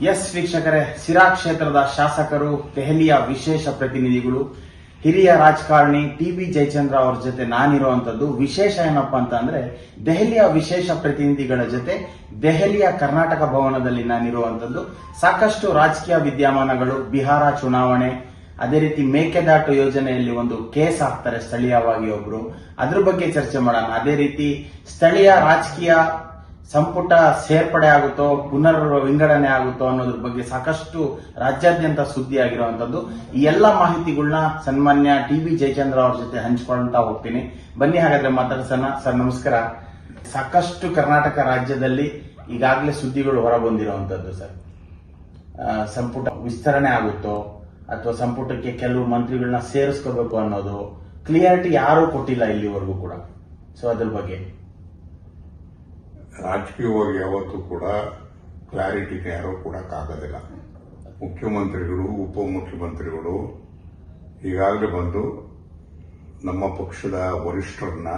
S ವೀಕ್ಷಕರೇ ಸಿರಾ ಕ್ಷೇತ್ರದ ಶಾಸಕರು, ದೆಹಲಿಯ ವಿಶೇಷ ಪ್ರತಿನಿಧಿಗಳು, ಹಿರಿಯ ರಾಜಕಾರಣಿ ಟಿ ಬಿ ಜಯಚಂದ್ರ ಅವರ ಜೊತೆ ನಾನಿರುವಂತದ್ದು. ವಿಶೇಷ ಏನಪ್ಪಾ ಅಂತ ಅಂದ್ರೆ, ದೆಹಲಿಯ ವಿಶೇಷ ಪ್ರತಿನಿಧಿಗಳ ಜೊತೆ ದೆಹಲಿಯ ಕರ್ನಾಟಕ ಭವನದಲ್ಲಿ ನಾನಿರುವಂತದ್ದು. ಸಾಕಷ್ಟು ರಾಜಕೀಯ ವಿದ್ಯಮಾನಗಳು, ಬಿಹಾರ ಚುನಾವಣೆ, ಅದೇ ರೀತಿ ಮೇಕೆದಾಟು ಯೋಜನೆಯಲ್ಲಿ ಒಂದು ಕೇಸ್ ಹಾಕ್ತಾರೆ ಸ್ಥಳೀಯವಾಗಿ ಒಬ್ರು. ಅದ್ರ ಬಗ್ಗೆ ಚರ್ಚೆ ಮಾಡೋಣ. ಅದೇ ರೀತಿ ಸ್ಥಳೀಯ ರಾಜಕೀಯ ಸಂಪುಟ ಸೇರ್ಪಡೆ ಆಗುತ್ತೋ ಪುನರ್ ವಿಂಗಡಣೆ ಆಗುತ್ತೋ ಅನ್ನೋದ್ರ ಬಗ್ಗೆ ಸಾಕಷ್ಟು ರಾಜ್ಯಾದ್ಯಂತ ಸುದ್ದಿ ಆಗಿರುವಂತದ್ದು ಈ ಎಲ್ಲ ಮಾಹಿತಿಗಳನ್ನ ಸನ್ಮಾನ್ಯ ಟಿ ವಿ ಜಯಚಂದ್ರ ಅವ್ರ ಜೊತೆ ಹಂಚ್ಕೊಳ್ತಾ ಹೋಗ್ತೀನಿ. ಬನ್ನಿ ಹಾಗಾದ್ರೆ ಮಾತಾಡ್ಸೋಣ. ಸರ್, ನಮಸ್ಕಾರ. ಸಾಕಷ್ಟು ಕರ್ನಾಟಕ ರಾಜ್ಯದಲ್ಲಿ ಈಗಾಗಲೇ ಸುದ್ದಿಗಳು ಹೊರಬಂದಿರುವಂತದ್ದು ಸರ್. ಸಂಪುಟ ವಿಸ್ತರಣೆ ಆಗುತ್ತೋ, ಅಥವಾ ಸಂಪುಟಕ್ಕೆ ಕೆಲವು ಮಂತ್ರಿಗಳನ್ನ ಸೇರಿಸ್ಕೋಬೇಕು ಅನ್ನೋದು, ಕ್ಲಿಯರಿಟಿ ಯಾರೂ ಕೊಟ್ಟಿಲ್ಲ ಇಲ್ಲಿವರೆಗೂ ಕೂಡ. ಸೊ ಅದ್ರ ಬಗ್ಗೆ. ರಾಜಕೀಯವಾಗಿ ಯಾವತ್ತೂ ಕೂಡ ಕ್ಲಾರಿಟಿನ ಯಾರೂ ಕೊಡೋಕ್ಕಾಗೋದಿಲ್ಲ ಮುಖ್ಯಮಂತ್ರಿಗಳು ಉಪಮುಖ್ಯಮಂತ್ರಿಗಳು ಈಗಾಗಲೇ ಬಂದು ನಮ್ಮ ಪಕ್ಷದ ವರಿಷ್ಠರನ್ನ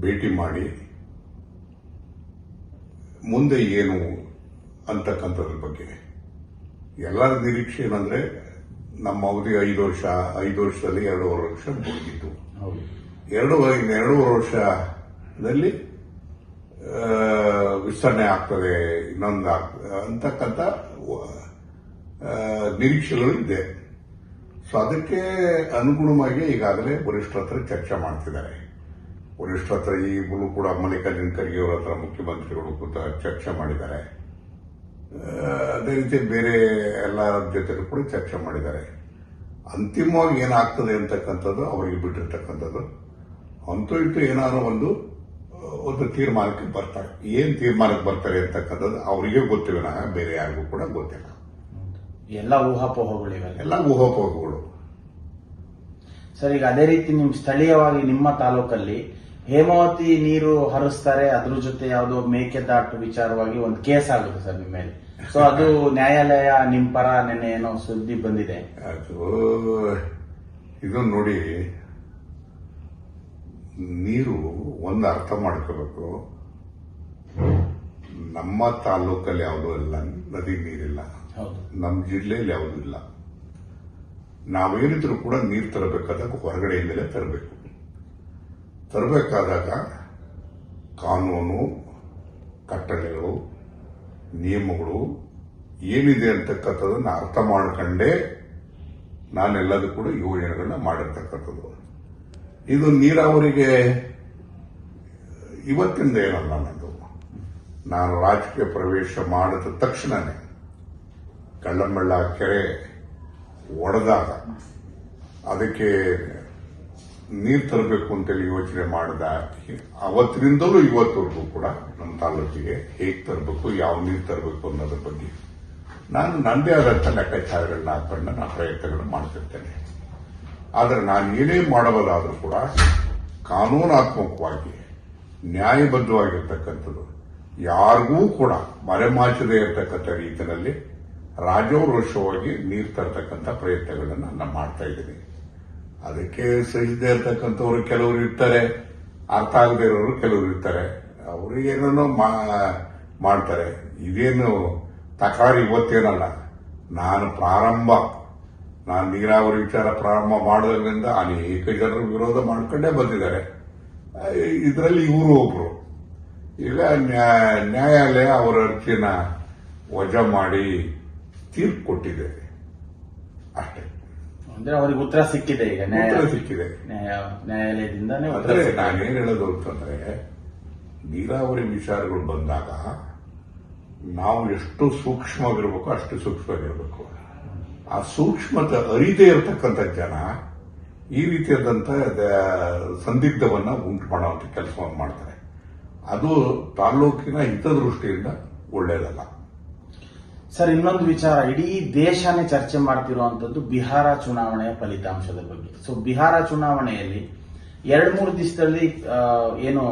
ಭೇಟಿ ಮಾಡಿ ಮುಂದೆ ಏನು ಅಂತಕ್ಕಂಥದ್ರ ಬಗ್ಗೆ. ಎಲ್ಲರ ನಿರೀಕ್ಷೆ ಏನಂದ್ರೆ ನಮ್ಮ ಅವಧಿ ಐದು ವರ್ಷ ಐದು ವರ್ಷದಲ್ಲಿ ಎರಡೂವರೆ ವರ್ಷ ಮುಗಿದಿತ್ತು ಎರಡು ಎರಡೂವರೆ ವರ್ಷದಲ್ಲಿ ವಿಸ್ತರಣೆ ಆಗ್ತದೆ ಇನ್ನೊಂದು, ಅಂತಕ್ಕಂಥ ನಿರೀಕ್ಷೆಗಳು ಇದೆ. ಸೊ ಅದಕ್ಕೆ ಅನುಗುಣವಾಗಿ ಈಗಾಗಲೇ ವರಿಷ್ಠರ ಹತ್ರ ಚರ್ಚೆ ಮಾಡ್ತಿದ್ದಾರೆ. ವರಿಷ್ಠರ ಹತ್ರ ಈಗಲೂ ಕೂಡ ಮಲ್ಲಿಕಾರ್ಜುನ್ ಖರ್ಗೆ ಅವರ ಹತ್ರ ಮುಖ್ಯಮಂತ್ರಿಗಳು ಕೂಡ ಚರ್ಚೆ ಮಾಡಿದ್ದಾರೆ. ಅದೇ ರೀತಿ ಬೇರೆ ಎಲ್ಲ ಜೊತೆ ಕೂಡ ಚರ್ಚೆ ಮಾಡಿದ್ದಾರೆ. ಅಂತಿಮವಾಗಿ ಏನಾಗ್ತದೆ ಅಂತಕ್ಕಂಥದ್ದು ಅವರಿಗೆ ಬಿಟ್ಟಿರ್ತಕ್ಕಂಥದ್ದು. ಅಂತೂ ಇಟ್ಟು ಏನಾದ್ರು ಒಂದು ಒಂದು ತೀರ್ಮಾನಕ್ಕೆ ಬರ್ತಾರೆ. ಏನು ತೀರ್ಮಾನಕ್ಕೆ ಬರ್ತಾರೆ ಅಂತಕ್ಕಂಥದ್ದು ಅವರಿಗೆ ಗೊತ್ತಿಲ್ಲ ಬೇರೆ ಯಾರಿಗೂ ಕೂಡ ಗೊತ್ತಿಲ್ಲ. ಎಲ್ಲ ಊಹಾಪೋಹಗಳು ಇವೆಲ್ಲ ಎಲ್ಲ ಊಹಾಪೋಹಗಳು. ಸರ್ ಈಗ ಅದೇ ರೀತಿ ನಿಮ್ ಸ್ಥಳೀಯವಾಗಿ ನಿಮ್ಮ ತಾಲೂಕಲ್ಲಿ ಹೇಮಾವತಿ ನೀರು ಹರಿಸ್ತಾರೆ ಅದ್ರ ಜೊತೆ ಯಾವುದೋ ಮೇಕೆದಾಟು ವಿಚಾರವಾಗಿ ಒಂದು ಕೇಸ್ ಆಗುತ್ತೆ ಸರ್ ನಿಮ್ಮ ಮೇಲೆ. ಸೊ ಅದು ನ್ಯಾಯಾಲಯ ನಿಮ್ ಪರ ನೆನ್ನೆ ಏನೋ ಸುದ್ದಿ ಬಂದಿದೆ. ಅದು ಇದು ನೋಡಿ ನೀರು ಒಂದು ಅರ್ಥ ಮಾಡ್ಕೋಬೇಕು. ನಮ್ಮ ತಾಲೂಕಲ್ಲಿ ಯಾವುದೂ ಇಲ್ಲ. ನದಿ ನೀರಿಲ್ಲ. ನಮ್ಮ ಜಿಲ್ಲೆಯಲ್ಲಿ ಯಾವುದೂ ಇಲ್ಲ. ನಾವೇನಿದ್ರು ಕೂಡ ನೀರು ತರಬೇಕಾದಾಗ ಹೊರಗಡೆಯಿಂದಲೇ ತರಬೇಕು. ತರಬೇಕಾದಾಗ ಕಾನೂನು ಕಟ್ಟಳೆಗಳು ನಿಯಮಗಳು ಏನಿದೆ ಅಂತಕ್ಕಂಥದ್ದನ್ನು ಅರ್ಥ ಮಾಡ್ಕೊಂಡೇ ನಾನೆಲ್ಲದೂ ಕೂಡ ಯೋಜನೆಗಳನ್ನ ಮಾಡಿರ್ತಕ್ಕಂಥದ್ದು. ಇದು ನೀರಾವರಿಗೆ, ಇವತ್ತಿಂದ ಏನಲ್ಲ ನನ್ನದು. ನಾನು ರಾಜಕೀಯ ಪ್ರವೇಶ ಮಾಡಿದ ತಕ್ಷಣನೇ ಕಳ್ಳಂಬಳ್ಳ ಕೆರೆ ಒಡೆದಾಗ ಅದಕ್ಕೆ ನೀರು ತರಬೇಕು ಅಂತೇಳಿ ಯೋಚನೆ ಮಾಡಿದ ಅವತ್ತಿನಿಂದಲೂ ಇವತ್ತವರೆಗೂ ಕೂಡ ನಮ್ಮ ತಾಲೂಕಿಗೆ ಹೇಗೆ ತರಬೇಕು, ಯಾವ ನೀರು ತರಬೇಕು ಅನ್ನೋದ್ರ ಬಗ್ಗೆ. ನಾನು ನನ್ನದೇ ಆದಂಥ ಲೆಕ್ಕಾಚಾರಗಳನ್ನ ಹಾಕೊಂಡು ನಾನು ಪ್ರಯತ್ನಗಳನ್ನು ಮಾಡ್ತಿರ್ತೇನೆ. ಆದರೆ ನಾನು ಏನೇ ಮಾಡಬಹುದಾದ್ರೂ ಕೂಡ ಕಾನೂನಾತ್ಮಕವಾಗಿ, ನ್ಯಾಯಬದ್ಧವಾಗಿರ್ತಕ್ಕಂಥದ್ದು, ಯಾರಿಗೂ ಕೂಡ ಮರೆಮಾಚದೇ ಇರತಕ್ಕಂಥ ರೀತಿಯಲ್ಲಿ ರಾಜೋರೋಷವಾಗಿ ನೀರು ತರತಕ್ಕಂಥ ಪ್ರಯತ್ನಗಳನ್ನು ನಾನು ಮಾಡ್ತಾ ಇದ್ದೀನಿ. ಅದಕ್ಕೆ ಸಹಿಸದೇ ಇರ್ತಕ್ಕಂಥವ್ರು ಕೆಲವರು ಇರ್ತಾರೆ, ಅರ್ಥ ಆಗದೆ ಇರೋರು ಕೆಲವರು ಇರ್ತಾರೆ. ಅವರಿಗೇನೋ ಮಾಡ್ತಾರೆ. ಇದೇನು ತಕರಾರು ಇವತ್ತೇನಲ್ಲ ನಾನು ಪ್ರಾರಂಭ ನಾನು ನೀರಾವರಿ ವಿಚಾರ ಪ್ರಾರಂಭ ಮಾಡೋದ್ರಿಂದ ಅನೇಕ ಜನರು ವಿರೋಧ ಮಾಡ್ಕೊಂಡೇ ಬಂದಿದ್ದಾರೆ. ಇದರಲ್ಲಿ ಇವರು ಒಬ್ರು. ಈಗ ನ್ಯಾ- ನ್ಯಾಯಾಲಯ ಅವರ ಅರ್ಜಿನ ವಜಾ ಮಾಡಿ ತೀರ್ಪು ಕೊಟ್ಟಿದೆ. ಅಷ್ಟೇ. ಅಂದ್ರೆ ಅವರಿಗೆ ಉತ್ತರ ಸಿಕ್ಕಿದೆ ಈಗ ನ್ಯಾಯ ಉತ್ತರ ಸಿಕ್ಕಿದೆ. ನ್ಯಾಯ- ನ್ಯಾಯಾಲಯದಿಂದಾನೇ ಸಿಕ್ಕಿದೆ. ನಾನೇನ್ ಹೇಳೋದು ಅಂತಂದ್ರೆ ನೀರಾವರಿ ವಿಚಾರಗಳು ಬಂದಾಗ ನಾವು ಎಷ್ಟು ಸೂಕ್ಷ್ಮವಾಗಿರ್ಬೇಕು ಅಷ್ಟು ಸೂಕ್ಷ್ಮವಾಗಿರ್ಬೇಕು. ಆ ಸೂಕ್ಷ್ಮತೆ ಅರಿದೇ ಇರತಕ್ಕಂಥ ಜನ ಈ ರೀತಿಯಾದಂಥ ಸಂದಿಗ್ಧವನ್ನ ಉಂಟು ಮಾಡುವಂತ ಕೆಲಸವನ್ನು ಮಾಡ್ತಾರೆ. ಅದು ತಾಲ್ಲೂಕಿನ ಹಿತದೃಷ್ಟಿಯಿಂದ ಒಳ್ಳೆಯದಲ್ಲ ಸರ್, ಇನ್ನೊಂದು ವಿಚಾರ. ಇಡೀ ದೇಶನೇ ಚರ್ಚೆ ಮಾಡ್ತಿರುವಂತದ್ದು ಬಿಹಾರ ಚುನಾವಣೆಯ ಫಲಿತಾಂಶದ ಬಗ್ಗೆ. ಸೊ ಬಿಹಾರ ಚುನಾವಣೆಯಲ್ಲಿ ಎರಡು ಮೂರು ದಿವಸದಲ್ಲಿ ಏನು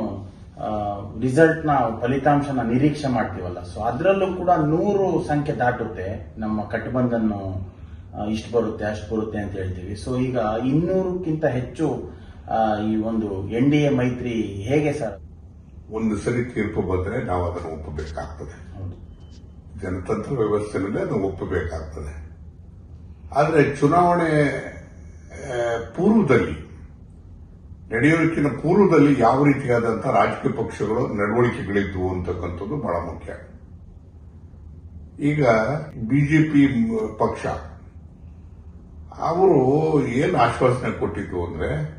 ರಿಸಲ್ಟ್ನ ಫಲಿತಾಂಶನ ನಿರೀಕ್ಷೆ ಮಾಡ್ತೀವಲ್ಲ. ಸೊ ಅದರಲ್ಲೂ ಕೂಡ ನೂರು ಸಂಖ್ಯೆ ದಾಟುತ್ತೆ ನಮ್ಮ ಕಟ್ಟಬಂಧನ್ನು ಇಷ್ಟು ಬರುತ್ತೆ ಅಷ್ಟು ಬರುತ್ತೆ ಅಂತ ಹೇಳ್ತೀವಿ. ಸೊ ಈಗ ಇನ್ನೂರಕ್ಕಿಂತ ಹೆಚ್ಚು ಈ ಒಂದು ಎನ್ ಡಿ ಎ ಮೈತ್ರಿ ಹೇಗೆ ಸರ್? ಒಂದು ಸರಿ ತೀರ್ಪು ಬಂದರೆ ನಾವು ಅದನ್ನು ಒಪ್ಪಬೇಕಾಗ್ತದೆ. ಜನತಂತ್ರ ವ್ಯವಸ್ಥೆನಲ್ಲಿ ಅದನ್ನು ಒಪ್ಪಬೇಕಾಗ್ತದೆ. ಆದರೆ ಚುನಾವಣೆ ಪೂರ್ವದಲ್ಲಿ ನಡೆಯೋದಕ್ಕಿಂತ ಪೂರ್ವದಲ್ಲಿ ಯಾವ ರೀತಿಯಾದಂತಹ ರಾಜಕೀಯ ಪಕ್ಷಗಳು ನಡವಳಿಕೆಗಳಿದ್ವು ಅಂತಕ್ಕಂಥದ್ದು ಬಹಳ ಮುಖ್ಯ. ಈಗ ಬಿಜೆಪಿ ಪಕ್ಷ ಅವರು ಏನು ಆಶ್ವಾಸನೆ ಕೊಟ್ಟಿದ್ದು ಅಂದ್ರೆ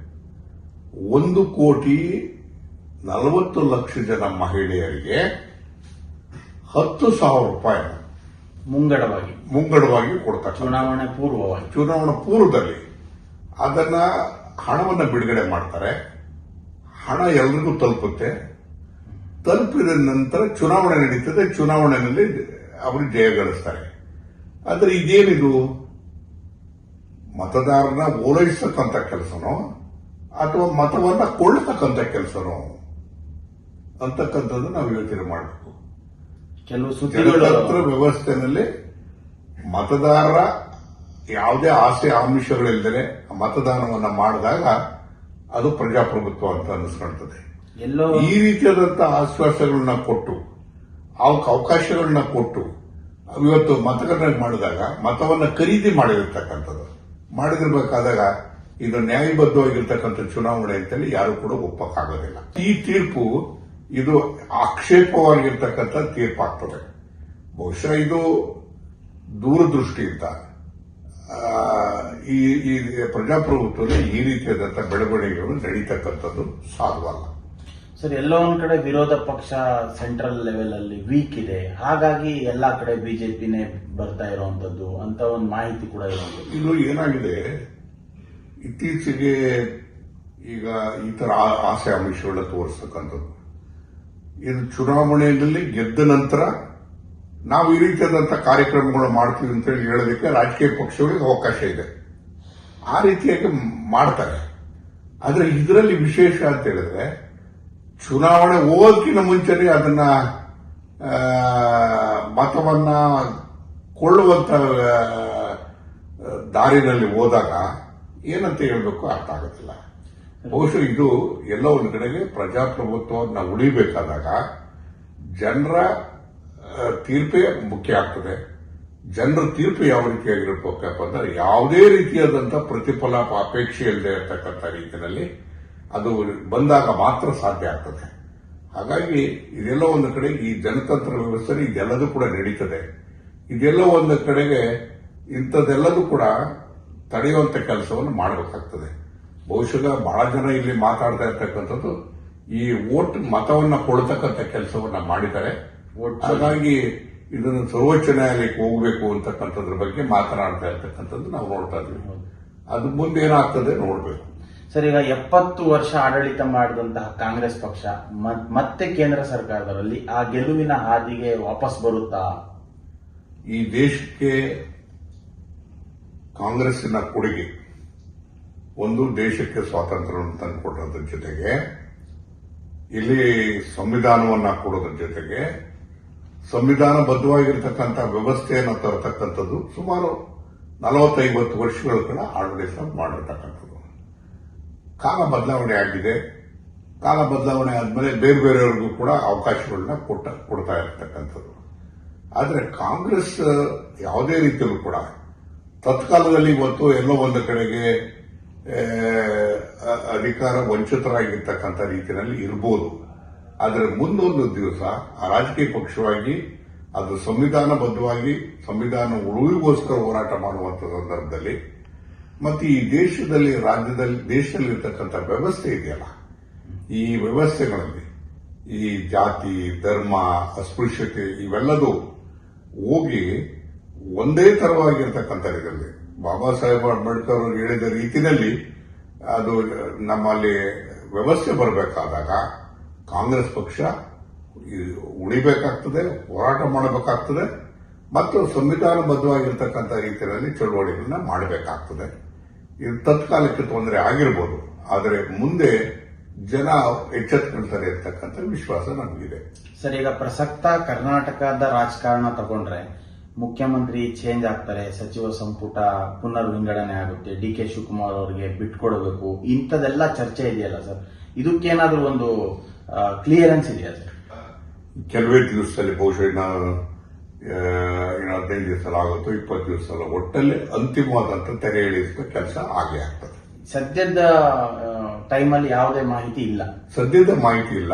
ಒಂದು ಕೋಟಿ ನಲವತ್ತು ಲಕ್ಷ ಜನ ಮಹಿಳೆಯರಿಗೆ ಹತ್ತು ಸಾವಿರ ರೂಪಾಯಿ ಮುಂಗಡವಾಗಿ. ಮುಂಗಡವಾಗಿ ಕೊಡ್ತಾರೆ. ಚುನಾವಣೆ ಪೂರ್ವವಾಗಿ. ಚುನಾವಣಾ ಪೂರ್ವದಲ್ಲಿ ಅದನ್ನ ಹಣವನ್ನು ಬಿಡುಗಡೆ ಮಾಡ್ತಾರೆ. ಹಣ ಎಲ್ರಿಗೂ ತಲುಪುತ್ತೆ. ತಲುಪಿದ ನಂತರ ಚುನಾವಣೆ ನಡೀತದೆ. ಚುನಾವಣೆಯಲ್ಲಿ ಅವರು ಜಯ ಗಳಿಸ್ತಾರೆ. ಆದರೆ ಇದೇನಿದು? ಮತದಾರನ ಓಲೈಸತಕ್ಕಂಥ ಕೆಲಸನೋ ಅಥವಾ ಮತವನ್ನ ಕೊಳ್ಳತಕ್ಕಂಥ ಕೆಲಸನೋ ಅಂತಕ್ಕಂಥದ್ದು ನಾವು ಯೋಚನೆ ಮಾಡಬೇಕು. ಕೆಲವು ಸುದ್ದಿಗಳು ವ್ಯವಸ್ಥೆನಲ್ಲಿ ಮತದಾರರ ಯಾವುದೇ ಆಸೆ ಆಮಿಷಗಳಿಲ್ಲದೆ ಮತದಾನವನ್ನ ಮಾಡಿದಾಗ ಅದು ಪ್ರಜಾಪ್ರಭುತ್ವ ಅಂತ ಅನ್ನಿಸ್ಕೊಳ್ತದೆ. ಈ ರೀತಿಯಾದಂತಹ ಆಶ್ವಾಸಗಳನ್ನ ಕೊಟ್ಟು ಅವಕ್ಕೆ ಅವಕಾಶಗಳನ್ನ ಕೊಟ್ಟು ಇವತ್ತು ಮತಗಟ್ಟೆ ಮಾಡಿದಾಗ ಮತವನ್ನ ಖರೀದಿ ಮಾಡಿರ್ತಕ್ಕಂಥದ್ದು. ಮಾಡಿದಿರ್ಬೇಕಾದಾಗ ಇದು ನ್ಯಾಯಬದ್ಧವಾಗಿರ್ತಕ್ಕಂಥ ಚುನಾವಣೆ ಅಂತೇಳಿ ಯಾರು ಕೂಡ ಒಪ್ಪಕ್ಕಾಗೋದಿಲ್ಲ. ಈ ತೀರ್ಪು ಇದು ಆಕ್ಷೇಪವಾಗಿರ್ತಕ್ಕಂಥ ತೀರ್ಪಾಗ್ತದೆ. ಬಹುಶಃ ಇದು ದೂರದೃಷ್ಟಿಯಿಂದ ಈ ಪ್ರಜಾಪ್ರಭುತ್ವದಲ್ಲಿ ಈ ರೀತಿಯಾದಂಥ ಬೆಳವಣಿಗೆಗಳು ನಡೀತಕ್ಕಂಥದ್ದು ಸಾಧುವಲ್ಲ. ಸರ್, ಎಲ್ಲೋ ಒಂದ್ ಕಡೆ ವಿರೋಧ ಪಕ್ಷ ಸೆಂಟ್ರಲ್ ಲೆವೆಲ್ ಅಲ್ಲಿ ವೀಕ್ ಇದೆ. ಹಾಗಾಗಿ ಎಲ್ಲಾ ಕಡೆ ಬಿಜೆಪಿನೇ ಬರ್ತಾ ಇರುವಂತದ್ದು ಅಂತ ಒಂದು ಮಾಹಿತಿ ಕೂಡ ಇರುವಂತದ್ದು ಇದು ಏನಾಗಿದೆ? ಇತ್ತೀಚೆಗೆ ಈಗ ಈ ತರ ಆಸೆ ಆಮಿಷಗಳನ್ನ ತೋರಿಸ್ತಕ್ಕಂಥದ್ದು ಇದು ಚುನಾವಣೆಯಲ್ಲಿ ಗೆದ್ದ ನಂತರ ನಾವು ಈ ರೀತಿಯಾದಂಥ ಕಾರ್ಯಕ್ರಮಗಳು ಮಾಡ್ತೀವಿ ಅಂತ ಹೇಳಿ ಹೇಳೋದಕ್ಕೆ ರಾಜಕೀಯ ಪಕ್ಷಗಳಿಗೆ ಅವಕಾಶ ಇದೆ. ಆ ರೀತಿಯಾಗಿ ಮಾಡ್ತಾರೆ. ಆದರೆ ಇದರಲ್ಲಿ ವಿಶೇಷ ಅಂತ ಹೇಳಿದ್ರೆ ಚುನಾವಣೆ ಹೋಗೋದಕ್ಕಿಂತ ಮುಂಚೆನೇ ಅದನ್ನ ಮತವನ್ನ ಕೊಳ್ಳುವಂತ ದಾರಿನಲ್ಲಿ ಹೋದಾಗ ಏನಂತ ಹೇಳಬೇಕು ಅರ್ಥ ಆಗುತ್ತಿಲ್ಲ ಬಹುಶಃ ಇದು ಎಲ್ಲ ಒಂದು ಕಡೆಗೆ ಪ್ರಜಾಪ್ರಭುತ್ವವನ್ನು ಉಳಿಬೇಕಾದಾಗ ಜನರ ತೀರ್ಪೇ ಮುಖ್ಯ ಆಗ್ತದೆ. ಜನರ ತೀರ್ಪು ಯಾವ ರೀತಿಯಾಗಿರ್ಬೇಕಪ್ಪ ಅಂದ್ರೆ ಯಾವುದೇ ರೀತಿಯಾದಂಥ ಪ್ರತಿಫಲ ಅಪೇಕ್ಷೆ ಇಲ್ಲದೆ ಇರತಕ್ಕಂಥ ರೀತಿಯಲ್ಲಿ ಅದು ಬಂದಾಗ ಮಾತ್ರ ಸಾಧ್ಯ ಆಗ್ತದೆ. ಹಾಗಾಗಿ ಇದೆಲ್ಲ ಒಂದು ಕಡೆ ಈ ಜನತಂತ್ರ ವ್ಯವಸ್ಥೆ ಇದೆಲ್ಲದೂ ಕೂಡ ನಡೀತದೆ. ಇದೆಲ್ಲ ಒಂದು ಕಡೆಗೆ ಇಂಥದ್ದೆಲ್ಲದೂ ಕೂಡ ತಡೆಯುವಂಥ ಕೆಲಸವನ್ನು ಮಾಡಬೇಕಾಗ್ತದೆ. ಬಹುಶಃ ಬಹಳ ಜನ ಇಲ್ಲಿ ಮಾತಾಡ್ತಾ ಇರ್ತಕ್ಕಂಥದ್ದು ಈ ವೋಟ್ ಮತವನ್ನ ಕೊಡ್ತಕ್ಕಂಥ ಕೆಲಸವನ್ನ ಮಾಡಿದ್ದಾರೆ. ಹಾಗಾಗಿ ಇದನ್ನು ಸರ್ವೋಚ್ಚ ನ್ಯಾಯಾಲಯಕ್ಕೆ ಹೋಗಬೇಕು ಅಂತಕ್ಕಂಥದ್ರ ಬಗ್ಗೆ ಮಾತನಾಡ್ತಾ ಇರ್ತಕ್ಕಂಥದ್ದು ನಾವು ನೋಡ್ತಾ ಇದ್ದೀವಿ. ಅದು ಮುಂದೆ ಏನಾಗ್ತದೆ ನೋಡ್ಬೇಕು. ಸರ್, ಈಗ ಎಪ್ಪತ್ತು ವರ್ಷ ಆಡಳಿತ ಮಾಡಿದಂತಹ ಕಾಂಗ್ರೆಸ್ ಪಕ್ಷ ಮತ್ತೆ ಕೇಂದ್ರ ಸರ್ಕಾರದಲ್ಲಿ ಆ ಗೆಲುವಿನ ಹಾದಿಗೆ ವಾಪಸ್ ಬರುತ್ತಾ? ಈ ದೇಶಕ್ಕೆ ಕಾಂಗ್ರೆಸ್ಸಿನ ಕೊಡುಗೆ, ಒಂದು ದೇಶಕ್ಕೆ ಸ್ವಾತಂತ್ರ್ಯವನ್ನು ತಂದುಕೊಡೋದ್ರ ಜೊತೆಗೆ, ಇಲ್ಲಿ ಸಂವಿಧಾನವನ್ನ ಕೊಡೋದ್ರ ಜೊತೆಗೆ ಸಂವಿಧಾನಬದ್ಧವಾಗಿರ್ತಕ್ಕಂಥ ವ್ಯವಸ್ಥೆಯನ್ನು ತರತಕ್ಕಂಥದ್ದು ಸುಮಾರು ನಲವತ್ತೈವತ್ತು ವರ್ಷಗಳ ಕಾಲ ಆಡಳಿತ ಮಾಡಿರ್ತಕ್ಕಂಥದ್ದು. ಕಾಲ ಬದಲಾವಣೆ ಆಗಿದೆ. ಕಾಲ ಬದಲಾವಣೆ ಆದಮೇಲೆ ಬೇರೆ ಬೇರೆಯವ್ರಿಗೂ ಕೂಡ ಅವಕಾಶಗಳನ್ನ ಕೊಟ್ಟ, ಕೊಡ್ತಾ ಇರತಕ್ಕಂಥದ್ದು. ಆದರೆ ಕಾಂಗ್ರೆಸ್ ಯಾವುದೇ ರೀತಿಯಲ್ಲೂ ಕೂಡ ತತ್ಕಾಲದಲ್ಲಿ ಇವತ್ತು ಎಲ್ಲೋ ಒಂದು ಕಡೆಗೆ ಅಧಿಕಾರ ವಂಚಿತರಾಗಿರ್ತಕ್ಕಂಥ ರೀತಿಯಲ್ಲಿ ಇರ್ಬೋದು. ಆದರೆ ಮುಂದೊಂದು ದಿವಸ ಆ ರಾಜಕೀಯ ಪಕ್ಷವಾಗಿ, ಅದು ಸಂವಿಧಾನಬದ್ಧವಾಗಿ, ಸಂವಿಧಾನ ಉಳಿವಿಗೋಸ್ಕರ ಹೋರಾಟ ಮಾಡುವಂಥ ಸಂದರ್ಭದಲ್ಲಿ ಮತ್ತು ಈ ದೇಶದಲ್ಲಿ, ರಾಜ್ಯದಲ್ಲಿ ದೇಶದಲ್ಲಿ ಇರ್ತಕ್ಕಂಥ ವ್ಯವಸ್ಥೆ ಇದೆಯಲ್ಲ? ಈ ವ್ಯವಸ್ಥೆಗಳಲ್ಲಿ ಈ ಜಾತಿ, ಧರ್ಮ, ಅಸ್ಪೃಶ್ಯತೆ ಇವೆಲ್ಲದೂ ಹೋಗಿ ಒಂದೇ ತರವಾಗಿರ್ತಕ್ಕಂಥ ಇದರಲ್ಲಿ ಬಾಬಾ ಸಾಹೇಬ್ ಅಂಬೇಡ್ಕರ್ ಅವರು ಹೇಳಿದ ರೀತಿಯಲ್ಲಿ ಅದು ನಮ್ಮಲ್ಲಿ ವ್ಯವಸ್ಥೆ ಬರಬೇಕಾದಾಗ ಕಾಂಗ್ರೆಸ್ ಪಕ್ಷ ಉಳಿಬೇಕಾಗ್ತದೆ, ಹೋರಾಟ ಮಾಡಬೇಕಾಗ್ತದೆ, ಮತ್ತು ಸಂವಿಧಾನಬದ್ಧವಾಗಿರ್ತಕ್ಕಂಥ ರೀತಿಯಲ್ಲಿ ಚಳವಳಿಗಳನ್ನ ಮಾಡಬೇಕಾಗ್ತದೆ. ಇದು ತತ್ಕಾಲಕ್ಕೆ ತೊಂದರೆ ಆಗಿರ್ಬೋದು. ಆದರೆ ಮುಂದೆ ಜನ ಎಚ್ಚೆತ್ಕೊಳ್ತಾರೆ ಅಂತಕ್ಕಂಥ ವಿಶ್ವಾಸ ನಮಗಿದೆ. ಸರ್ ಈಗ ಪ್ರಸಕ್ತ ಕರ್ನಾಟಕದ ರಾಜಕಾರಣ ತಗೊಂಡ್ರೆ ಮುಖ್ಯಮಂತ್ರಿ ಚೇಂಜ್ ಆಗ್ತಾರೆ ಸಚಿವ ಸಂಪುಟ ಪುನರ್ ವಿಂಗಡಣೆ ಆಗುತ್ತೆ ಡಿ ಕೆ ಶಿವಕುಮಾರ್ ಅವರಿಗೆ ಬಿಟ್ಕೊಡ್ಬೇಕು ಇಂಥದೆಲ್ಲ ಚರ್ಚೆ ಇದೆಯಲ್ಲ ಸರ್? ಇದಕ್ಕೇನಾದ್ರೂ ಒಂದು ಕ್ಲಿಯರೆನ್ಸ್ ಇದೆಯಾ ಸರ್? ಕೆಲವೇ ದಿವಸದಲ್ಲಿ ಬಹುಶಃ ಇನ್ನು ಹದಿನೈದು ದಿವಸ ಆಗುತ್ತೋ ಇಪ್ಪತ್ತು ದಿವಸ ಅಲ್ಲ ಒಟ್ಟಲ್ಲಿ ಅಂತಿಮವಾದಂತ ತೆರೆ ಇಳಿಸುವ ಕೆಲಸ ಆಗೇ ಆಗ್ತದೆ. ಸದ್ಯದ ಟೈಮಲ್ಲಿ ಯಾವುದೇ ಮಾಹಿತಿ ಇಲ್ಲ. ಸದ್ಯದ ಮಾಹಿತಿ ಇಲ್ಲ.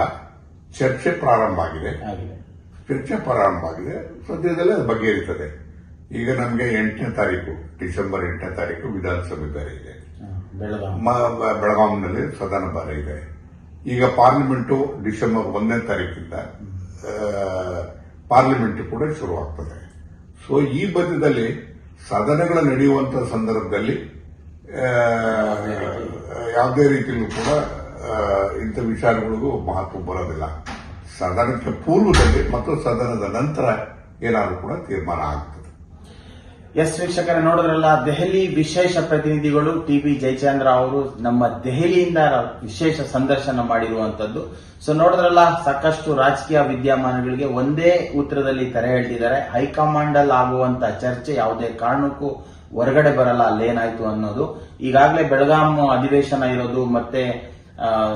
ಚರ್ಚೆ ಪ್ರಾರಂಭ ಆಗಿದೆ. ಆಗಿದೆ. ಚರ್ಚೆ ಪ್ರಾರಂಭ ಆಗಿದೆ. ಸದ್ಯದಲ್ಲೇ ಅದು ಬಗೆಹರಿತದೆ. ಈಗ ನಮಗೆ ಎಂಟನೇ ತಾರೀಕು ಡಿಸೆಂಬರ್ ಎಂಟನೇ ತಾರೀಕು ವಿಧಾನಸಭೆ ಬೇರೆ ಇದೆ. ಬೆಳಗಾವಿನಲ್ಲಿ ಸದನ ಬೇರೆ ಇದೆ. ಈಗ ಪಾರ್ಲಿಮೆಂಟು ಡಿಸೆಂಬರ್ ಒಂದನೇ ತಾರೀಕಿಂದ ಪಾರ್ಲಿಮೆಂಟ್ ಕೂಡ ಶುರುವಾಗ್ತದೆ. ಸೊ ಈ ಬದ್ಯದಲ್ಲಿ ಸದನಗಳು ನಡೆಯುವಂತ ಸಂದರ್ಭದಲ್ಲಿ ಯಾವುದೇ ರೀತಿಯಲ್ಲೂ ಕೂಡ ಇಂಥ ವಿಚಾರಗಳಿಗೂ ಮಹತ್ವ ಬರೋದಿಲ್ಲ. ಸದನಕ್ಕೆ ಪೂರ್ವದಲ್ಲಿ ಮತ್ತು ಸದನದ ನಂತರ ಏನಾದರೂ ಕೂಡ ತೀರ್ಮಾನ ಆಗ್ತದೆ. ಎಸ್ ವೀಕ್ಷಕರ ನೋಡಿದ್ರಲ್ಲ, ದೆಹಲಿ ವಿಶೇಷ ಪ್ರತಿನಿಧಿಗಳು ಟಿ ಬಿ ಜಯಚಂದ್ರ ಅವರು ನಮ್ಮ ದೆಹಲಿಯಿಂದ ವಿಶೇಷ ಸಂದರ್ಶನ ಮಾಡಿರುವಂತದ್ದು ಸೊ ನೋಡಿದ್ರಲ್ಲ, ಸಾಕಷ್ಟು ರಾಜಕೀಯ ವಿದ್ಯಮಾನಗಳಿಗೆ ಒಂದೇ ಉತ್ತರದಲ್ಲಿ ತೆರೆ ಹೇಳ್ತಿದ್ದಾರೆ ಹೈಕಮಾಂಡ್ ಅಲ್ಲಿ ಆಗುವಂತ ಚರ್ಚೆ ಯಾವುದೇ ಕಾರಣಕ್ಕೂ ಹೊರಗಡೆ ಬರಲ್ಲ, ಅಲ್ಲೇನಾಯ್ತು ಅನ್ನೋದು. ಈಗಾಗಲೇ ಬೆಳಗಾಂ ಅಧಿವೇಶನ ಇರೋದು, ಮತ್ತೆ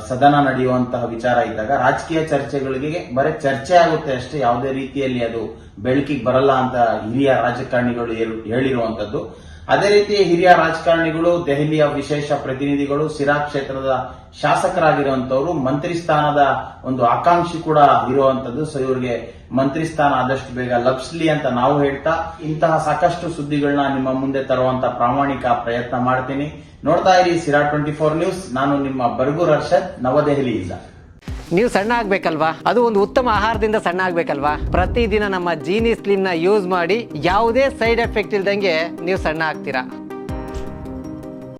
ಸದನ ನಡೆಯುವಂತಹ ವಿಚಾರ ಇದ್ದಾಗ ರಾಜಕೀಯ ಚರ್ಚೆಗಳಿಗೆ ಬರೀ ಚರ್ಚೆ ಆಗುತ್ತೆ ಅಷ್ಟೇ, ಯಾವುದೇ ರೀತಿಯಲ್ಲಿ ಅದು ಬೆಳಕಿಗೆ ಬರಲ್ಲ ಅಂತ ಹಿರಿಯ ರಾಜಕಾರಣಿಗಳು ಹೇಳು- ಹೇಳಿರುವಂತದ್ದು ಅದೇ ರೀತಿ ಹಿರಿಯ ರಾಜಕಾರಣಿಗಳು, ದೆಹಲಿಯ ವಿಶೇಷ ಪ್ರತಿನಿಧಿಗಳು ಸಿರಾ ಕ್ಷೇತ್ರದ ಶಾಸಕರಾಗಿರುವಂತವರು ಮಂತ್ರಿ ಸ್ಥಾನದ ಒಂದು ಆಕಾಂಕ್ಷಿ ಕೂಡ ಇರುವಂತದ್ದು ಸೊ ಇವರಿಗೆ ಮಂತ್ರಿ ಸ್ಥಾನ ಆದಷ್ಟು ಬೇಗ ಲಭಿಸ್ಲಿ ಅಂತ ನಾವು ಹೇಳ್ತಾ, ಇಂತಹ ಸಾಕಷ್ಟು ಸುದ್ದಿಗಳನ್ನ ನಿಮ್ಮ ಮುಂದೆ ತರುವಂತ ಪ್ರಾಮಾಣಿಕ ಪ್ರಯತ್ನ ಮಾಡ್ತೀನಿ. ನೋಡ್ತಾ ಇರಿ ಸಿರಾ ಟ್ವೆಂಟಿ ಫೋರ್ ನ್ಯೂಸ್. ನಾನು ನಿಮ್ಮ ಬರ್ಗೂರ್ ಹರ್ಷದ್ ನವದೆಹಲಿಯಿಂದ ನೀವು ಸಣ್ಣ ಆಗ್ಬೇಕಲ್ವಾ? ಅದು ಒಂದು ಉತ್ತಮ ಆಹಾರದಿಂದ ಸಣ್ಣ ಆಗ್ಬೇಕಲ್ವಾ? ಪ್ರತಿದಿನ ನಮ್ಮ ಜೀನಿ ಸ್ಲಿಮ್ನ ಯೂಸ್ ಮಾಡಿ ಯಾವುದೇ ಸೈಡ್ ಎಫೆಕ್ಟ್ ಇಲ್ದಂಗೆ ನೀವು ಸಣ್ಣ ಆಗ್ತೀರಾ?